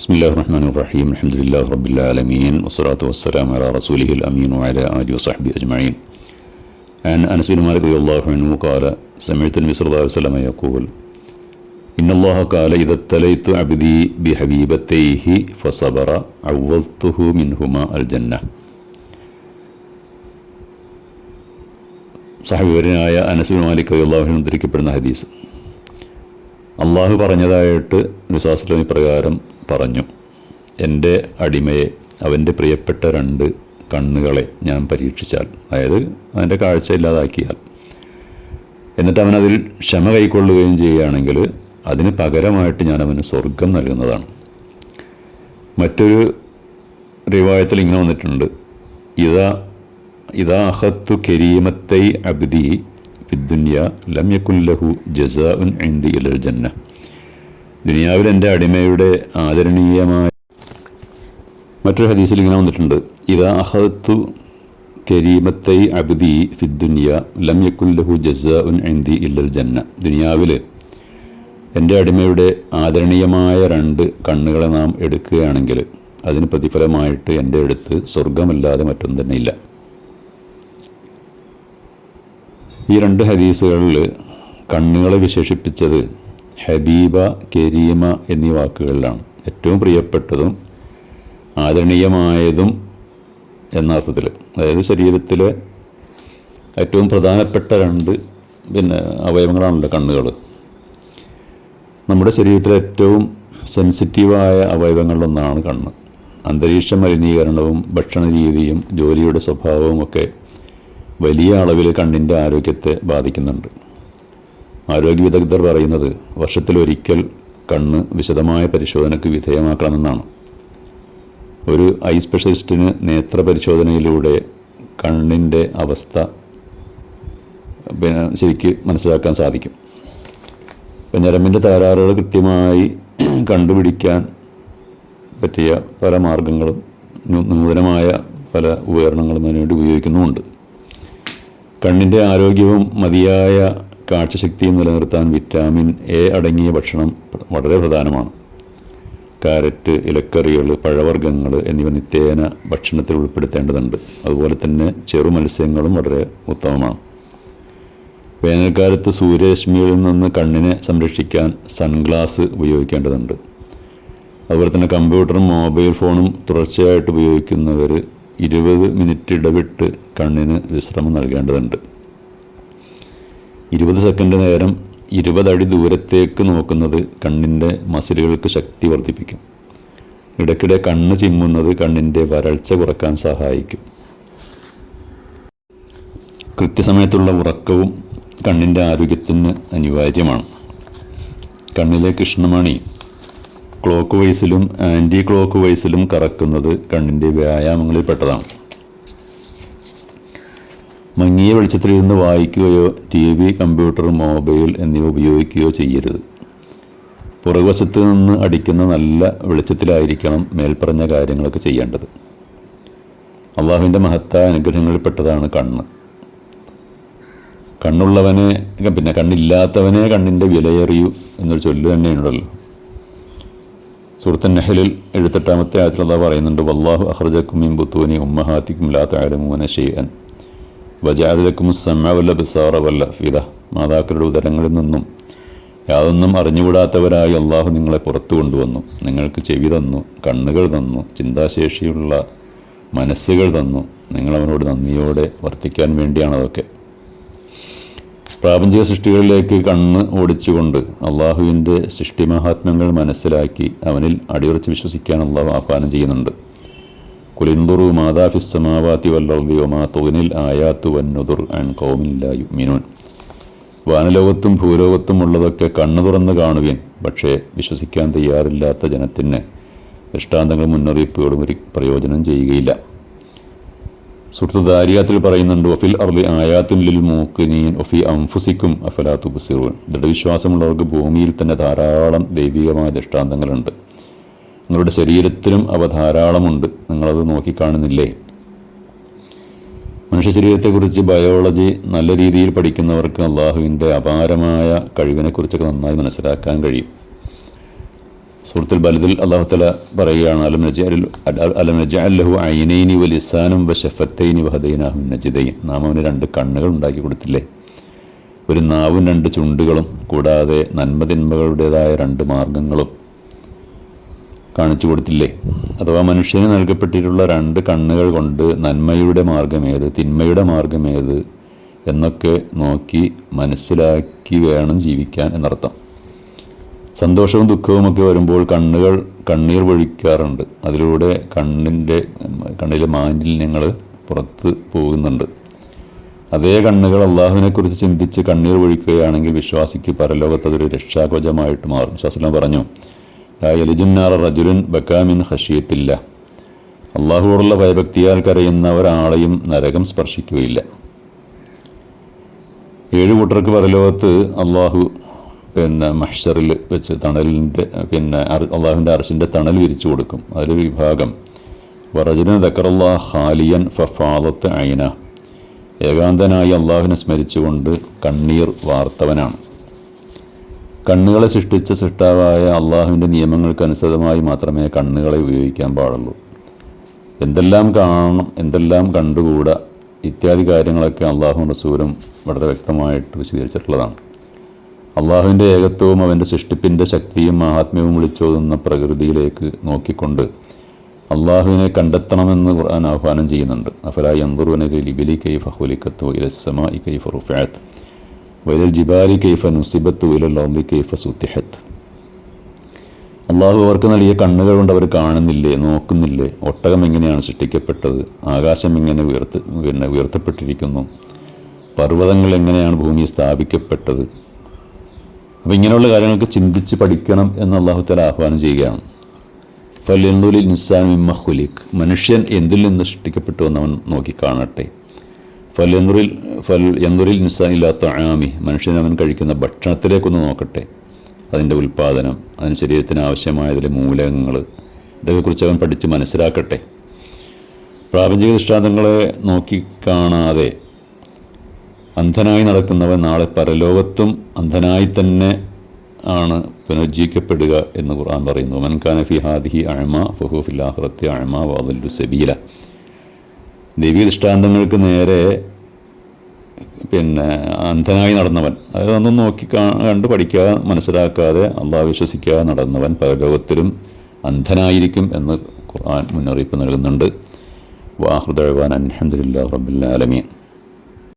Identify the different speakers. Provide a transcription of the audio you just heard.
Speaker 1: بسم الله الرحمن الرحيم الحمد لله رب العالمين والصلاة والسلام على رسوله الأمين وعلى آله وصحبه أجمعين عن أنس بن مالك رضي الله عنه قال سمعت النبي صلى الله عليه وسلم يقول إن الله قال إذا ابتليت عبدي بحبيبتيه فصبر عوضته منهما الجنة സഹവിവരനായ Anas bin Malik അള്ളാഹുവിന് ഉദ്ധരിക്കപ്പെടുന്ന ഹദീസ് അള്ളാഹു പറഞ്ഞതായിട്ട് വിശ്വാസത്തിൽ പ്രകാരം പറഞ്ഞു. എന്റെ അടിമയെ അവന്റെ പ്രിയപ്പെട്ട രണ്ട് കണ്ണുകളെ ഞാൻ പരീക്ഷിച്ചാൽ അതായത് അവന്റെ കാഴ്ച ഇല്ലാതാക്കിയാൽ. എന്നിട്ട് അവനതിൽ ക്ഷമ കൈക്കൊള്ളുകയും ചെയ്യുകയാണെങ്കിൽ അതിന് പകരമായിട്ട് ഞാൻ അവന് സ്വർഗം നൽകുന്നതാണ്. മറ്റൊരു റിവായത്തിൽ ഇങ്ങനെ വന്നിട്ടുണ്ട്. ഇതാ ഇതാ അഹത്തു കരീമത്തൈ അബ്ദി ഫിദ്ദുന്യ ലം യക്കുല്ലഹു ജസാ ഉൻ ഇന്ദി ഇലൽ ജന്ന ദുനിയാവിൽ എന്റെ അടിമയുടെ ആദരണീയമായ മറ്റൊരു ഹദീസിൽ ഇങ്ങനെ വന്നിട്ടുണ്ട്. ഇതാ അഹത്തു കരീമത്തൈ അബ്ദി ഫിദ്ദുന്യ ലം യക്കുല്ലഹു ജസാ ഉൻ ഇന്ദി ഇല്ലൽ ജന്ന. ദുനിയാവിൽ എന്റെ അടിമയുടെ ആദരണീയമായ രണ്ട് കണ്ണുകളെ നാം എടുക്കുകയാണെങ്കിൽ അതിന് പ്രതിഫലമായിട്ട് എന്റെ അടുത്ത് സ്വർഗമല്ലാതെ മറ്റൊന്നും തന്നെ ഇല്ല. ഈ രണ്ട് ഹദീസുകളിൽ കണ്ണുകളെ വിശേഷിപ്പിച്ചത് ഹബീബ കരീമ എന്നീ വാക്കുകളിലാണ്. ഏറ്റവും പ്രിയപ്പെട്ടതും ആദരണീയമായതും എന്ന അർത്ഥത്തിൽ. അതായത് ശരീരത്തിലെ ഏറ്റവും പ്രധാനപ്പെട്ട രണ്ട് പിന്നെ അവയവങ്ങളാണല്ലോ കണ്ണുകൾ. നമ്മുടെ ശരീരത്തിലെ ഏറ്റവും സെൻസിറ്റീവായ അവയവങ്ങളിലൊന്നാണ് കണ്ണ്. അന്തരീക്ഷ മലിനീകരണവും ഭക്ഷണ രീതിയും ജോലിയുടെ സ്വഭാവവും ഒക്കെ വലിയ അളവിൽ കണ്ണിന്റെ ആരോഗ്യത്തെ ബാധിക്കുന്നുണ്ട്. ആരോഗ്യ വിദഗ്ധർ പറയുന്നത് വർഷത്തിലൊരിക്കൽ കണ്ണ് വിശദമായ പരിശോധനയ്ക്ക് വിധേയമാക്കണമെന്നാണ്. ഒരു ഐ സ്പെഷ്യലിസ്റ്റിന് നേത്ര പരിശോധനയിലൂടെ കണ്ണിന്റെ അവസ്ഥ പിന്നെ ശരിക്ക് മനസ്സിലാക്കാൻ സാധിക്കും. ഇപ്പം ഞരമ്പിന്റെ തകരാറുകൾ കൃത്യമായി കണ്ടുപിടിക്കാൻ പറ്റിയ പല മാർഗങ്ങളും നൂതനമായ പല ഉപകരണങ്ങളും അതിനുവേണ്ടി ഉപയോഗിക്കുന്നുമുണ്ട്. കണ്ണിന്റെ ആരോഗ്യവും മതിയായ കാഴ്ചശക്തിയും നിലനിർത്താൻ വിറ്റാമിൻ എ അടങ്ങിയ ഭക്ഷണം വളരെ പ്രധാനമാണ്. കാരറ്റ് ഇലക്കറികൾ പഴവർഗങ്ങൾ എന്നിവ നിത്യേന ഭക്ഷണത്തിൽ ഉൾപ്പെടുത്തേണ്ടതുണ്ട്. അതുപോലെ തന്നെ ചെറു മത്സ്യങ്ങളും വളരെ ഉത്തമമാണ്. വേനൽക്കാലത്ത് സൂര്യരശ്മികളിൽ നിന്ന് കണ്ണിനെ സംരക്ഷിക്കാൻ സൺഗ്ലാസ് ഉപയോഗിക്കേണ്ടതുണ്ട്. അതുപോലെ തന്നെ കമ്പ്യൂട്ടറും മൊബൈൽ ഫോണും തുടർച്ചയായിട്ട് ഉപയോഗിക്കുന്നവർ ഇരുപത് മിനിറ്റ് ഇടവിട്ട് കണ്ണിന് വിശ്രമം നൽകേണ്ടതുണ്ട്. ഇരുപത് സെക്കൻഡ് നേരം ഇരുപതടി ദൂരത്തേക്ക് നോക്കുന്നത് കണ്ണിന്റെ മസിലുകൾക്ക് ശക്തി വർദ്ധിപ്പിക്കും. ഇടയ്ക്കിടെ കണ്ണ് ചിമ്മുന്നത് കണ്ണിന്റെ വരൾച്ച കുറയ്ക്കാൻ സഹായിക്കും. കൃത്യസമയത്തുള്ള ഉറക്കവും കണ്ണിന്റെ ആരോഗ്യത്തിന് അനിവാര്യമാണ്. കണ്ണിലെ കൃഷ്ണമണി ക്ലോക്ക് വൈസിലും ആന്റി ക്ലോക്ക് വൈസിലും കറക്കുന്നത് കണ്ണിന്റെ വ്യായാമങ്ങളിൽ പെട്ടതാണ്. മങ്ങിയ വെളിച്ചത്തിലിരുന്ന് വായിക്കുകയോ ടി വി കമ്പ്യൂട്ടർ മൊബൈൽ എന്നിവ ഉപയോഗിക്കുകയോ ചെയ്യരുത്. പുറകുവശത്ത് നിന്ന് അടിക്കുന്ന നല്ല വെളിച്ചത്തിലായിരിക്കണം മേൽപ്പറഞ്ഞ കാര്യങ്ങളൊക്കെ ചെയ്യേണ്ടത്. അള്ളാഹുവിന്റെ മഹത്തായ അനുഗ്രഹങ്ങളിൽപ്പെട്ടതാണ് കണ്ണ്. കണ്ണുള്ളവനെ പിന്നെ കണ്ണില്ലാത്തവനെ കണ്ണിന്റെ വിലയറിയൂ എന്നൊരു ചൊല്ല് തന്നെയുണ്ടല്ലോ. സുഹൃത്തൻ നെഹലിൽ എഴുത്തെട്ടാമത്തെ ആയത്തിൽ പറയുന്നുണ്ട് വല്ലാഹു അഹ്റജക്കുമീം ബുത്തൂനി ഉമ്മഹാത്തിക്കും ലാ താരമൂന ഷെയ്യൻ വജാലിലക്കും സമ്മവല്ല ബിസാറ വല്ല ഫിദ. മാതാക്കളുടെ ഉദരങ്ങളിൽ നിന്നും യാതൊന്നും അറിഞ്ഞുകൂടാത്തവരായി അള്ളാഹു നിങ്ങളെ പുറത്തു കൊണ്ടുവന്നു. നിങ്ങൾക്ക് ചെവി തന്നു കണ്ണുകൾ തന്നു ചിന്താശേഷിയുള്ള മനസ്സുകൾ തന്നു. നിങ്ങളവനോട് നന്ദിയോടെ വർത്തിക്കാൻ വേണ്ടിയാണ് അതൊക്കെ. പ്രാപഞ്ചിക സൃഷ്ടികളിലേക്ക് കണ്ണ് ഓടിച്ചുകൊണ്ട് അള്ളാഹുവിന്റെ സൃഷ്ടി മഹാത്മ്യങ്ങൾ മനസ്സിലാക്കി അവനിൽ അടിയുറച്ച് വിശ്വസിക്കാൻ അള്ളാഹു ആഹ്വാനം ചെയ്യുന്നുണ്ട്. കുലിന്തുറു മാതാഫിസ്സമാവാത്തി വല്ലോ മാ തോനിൽ ആയാത്തു വന്നുതുർ അൻ കോമില്ലായു മിനുൻ വാനലോകത്തും ഭൂലോകത്തും ഉള്ളതൊക്കെ കണ്ണു തുറന്ന് കാണുകയും പക്ഷേ വിശ്വസിക്കാൻ തയ്യാറില്ലാത്ത ജനത്തിന് ദൃഷ്ടാന്തങ്ങൾ മുന്നറിയിപ്പുകളും ഒരു പ്രയോജനം ചെയ്യുകയില്ല. സുഹൃത്ത് ദാരിയാത്തിൽ പറയുന്നുണ്ട് ഒഫിൽ അർലി ആയാത്തുൻ ലിൽ മൂക്കിനീൻ ഒഫി അംഫുസിക്കും അഫലാത്തു ബുസിറുൻ ദൃഢവിശ്വാസമുള്ളവർക്ക് ഭൂമിയിൽ തന്നെ ധാരാളം ദൈവികമായ ദൃഷ്ടാന്തങ്ങളുണ്ട്. നിങ്ങളുടെ ശരീരത്തിലും അവ ധാരാളമുണ്ട്. നിങ്ങളത് നോക്കിക്കാണുന്നില്ലേ? മനുഷ്യ ശരീരത്തെക്കുറിച്ച് ബയോളജി നല്ല രീതിയിൽ പഠിക്കുന്നവർക്ക് അള്ളാഹുവിന്റെ അപാരമായ കഴിവിനെക്കുറിച്ചൊക്കെ നന്നായി മനസ്സിലാക്കാൻ കഴിയും. സുഹൃത്തുൽ അള്ളാഹു തല പറയുകയാണ് അലം നജ അലം നജ അല്ലഹു ഐനൈനി വലിസാനും വശഫത്തൈനി വഹദൈനാഹും നജിതയും നാം അവന് രണ്ട് കണ്ണുകൾ ഉണ്ടാക്കി കൊടുത്തില്ലേ? ഒരു നാവും രണ്ട് ചുണ്ടുകളും കൂടാതെ നന്മതിന്മകളുടേതായ രണ്ട് മാർഗങ്ങളും കാണിച്ചു കൊടുത്തില്ലേ? അഥവാ മനുഷ്യന് നൽകപ്പെട്ടിട്ടുള്ള രണ്ട് കണ്ണുകൾ കൊണ്ട് നന്മയുടെ മാർഗമേത് തിന്മയുടെ മാർഗമേത് എന്നൊക്കെ നോക്കി മനസ്സിലാക്കി വേണം ജീവിക്കാൻ എന്നർത്ഥം. സന്തോഷവും ദുഃഖവും ഒക്കെ വരുമ്പോൾ കണ്ണുകൾ കണ്ണീർ പൊഴിക്കാറുണ്ട് അതിലൂടെ കണ്ണിന്റെ കണ്ണിലെ മാലിന്യങ്ങൾ പുറത്ത് പോകുന്നുണ്ട്. അതേ കണ്ണുകൾ അള്ളാഹുവിനെക്കുറിച്ച് ചിന്തിച്ച് കണ്ണീർ പൊഴിക്കുകയാണെങ്കിൽ വിശ്വാസിക്ക് പരലോകത്ത് അതൊരു രക്ഷാകവചമായിട്ട് മാറും. ശാസ്ത്രം പറഞ്ഞു യലിജുന്നാർ റജുലുൻ ബക്കാമിൻ ഹഷിയത്തില്ല അള്ളാഹുവോടുള്ള ഭയഭക്തിയാൽ കരയുന്ന ഒരാളെയും നരകം സ്പർശിക്കുകയില്ല. ഏഴ് കൂട്ടർക്ക് പരലോകത്ത് അള്ളാഹു പിന്നെ മഷറിൽ വെച്ച് തണലിന്റെ പിന്നെ അള്ളാഹുവിന്റെ അറസിന്റെ തണൽ വിരിച്ചു കൊടുക്കും. അതിൽ വിഭാഗം. വറജുന ദക്കറല്ലാ ഖാലിയൻ ഫഫാദത്ത് ഐന. ഏകാന്തനായി അള്ളാഹുവിനെ സ്മരിച്ചുകൊണ്ട് കണ്ണീർ വാർത്തവനാണ്. കണ്ണുകളെ സൃഷ്ടിച്ച സൃഷ്ടാവായ അള്ളാഹുവിന്റെ നിയമങ്ങൾക്കനുസൃതമായി മാത്രമേ കണ്ണുകളെ ഉപയോഗിക്കാൻ പാടുള്ളൂ. എന്തെല്ലാം കാണണം എന്തെല്ലാം കണ്ടുകൂടാ ഇത്യാദി കാര്യങ്ങളൊക്കെ അള്ളാഹു റസൂലും വളരെ വ്യക്തമായിട്ട് വിശദീകരിച്ചിട്ടുള്ളതാണ്. അള്ളാഹുവിന്റെ ഏകത്വവും അവന്റെ സൃഷ്ടിപ്പിന്റെ ശക്തിയും മഹാത്മ്യവും വിളിച്ചോതുന്ന പ്രകൃതിയിലേക്ക് നോക്കിക്കൊണ്ട് അള്ളാഹുവിനെ കണ്ടെത്തണമെന്ന് ഖുർആൻ ആഹ്വാനം ചെയ്യുന്നുണ്ട്. അഫല യന്ദുറുവന ലിബിലി കൈഫ ഹുലിക്കത്തു ഇലസമ ഇ കൈഫ റുഫാത്ത് വൈലൽ ജിബാലി കൈഫ നുസിബത്തു അർദി കൈഫ സുത്തിഹത്ത് അള്ളാഹു അവർക്ക് നൽകിയ കണ്ണുകൾ കൊണ്ട് അവർ കാണുന്നില്ലേ നോക്കുന്നില്ലേ? ഒട്ടകം എങ്ങനെയാണ് സൃഷ്ടിക്കപ്പെട്ടത്? ആകാശം എങ്ങനെ ഉയർത്ത് പിന്നെ ഉയർത്തപ്പെട്ടിരിക്കുന്നു? പർവതങ്ങൾ എങ്ങനെയാണ് ഭൂമി സ്ഥാപിക്കപ്പെട്ടത്? അപ്പോൾ ഇങ്ങനെയുള്ള കാര്യങ്ങൾക്ക് ചിന്തിച്ച് പഠിക്കണം എന്ന് അള്ളാഹുത്തല ആഹ്വാനം ചെയ്യുകയാണ്. ഫല്യന്തുലിൽ നിസ്സാൻ മിമ്മഹുലിഖ് മനുഷ്യൻ എന്തിൽ നിന്ന് സൃഷ്ടിക്കപ്പെട്ടു എന്ന് അവൻ നോക്കിക്കാണട്ടെ. ഫല്യന്തുറിൽ ഫൽ എന്തുറിൽ നിസ്സാൻ ഇല്ലാത്ത ആമി മനുഷ്യൻ അവൻ കഴിക്കുന്ന ഭക്ഷണത്തിലേക്കൊന്ന് നോക്കട്ടെ. അതിന്റെ ഉൽപ്പാദനം അതിന് ശരീരത്തിന് ആവശ്യമായതിലെ മൂലകങ്ങൾ ഇതൊക്കെക്കുറിച്ച് അവൻ പഠിച്ച് മനസ്സിലാക്കട്ടെ. പ്രാപഞ്ചിക ദൃഷ്ടാന്തങ്ങളെ നോക്കി കാണാതെ അന്ധനായി നടക്കുന്നവൻ നാളെ പരലോകത്തും അന്ധനായി തന്നെ ആണ് പുനർജീവിക്കപ്പെടുക എന്ന് ഖുർആൻ പറയുന്നു. മൻഖാന ഫി ഹാദിഹി അഴമ ഫഹുഫില്ലാഹ്റത്തെ അഴമ വാദല്ലു സബീല. ദൈവീ ദൃഷ്ടാന്തങ്ങൾക്ക് നേരെ പിന്നെ അന്ധനായി നടന്നവൻ അതായത് അതൊന്നും നോക്കി കണ്ട് പഠിക്കാതെ മനസ്സിലാക്കാതെ അള്ളാഹ് വിശ്വസിക്കാതെ നടന്നവൻ പരലോകത്തിലും അന്ധനായിരിക്കും എന്ന് ഖുർആൻ മുന്നറിയിപ്പ് നൽകുന്നുണ്ട്. വാഹൃദഴവാൻ അലഹദില്ലാ റബ്ബുലാലമീൻ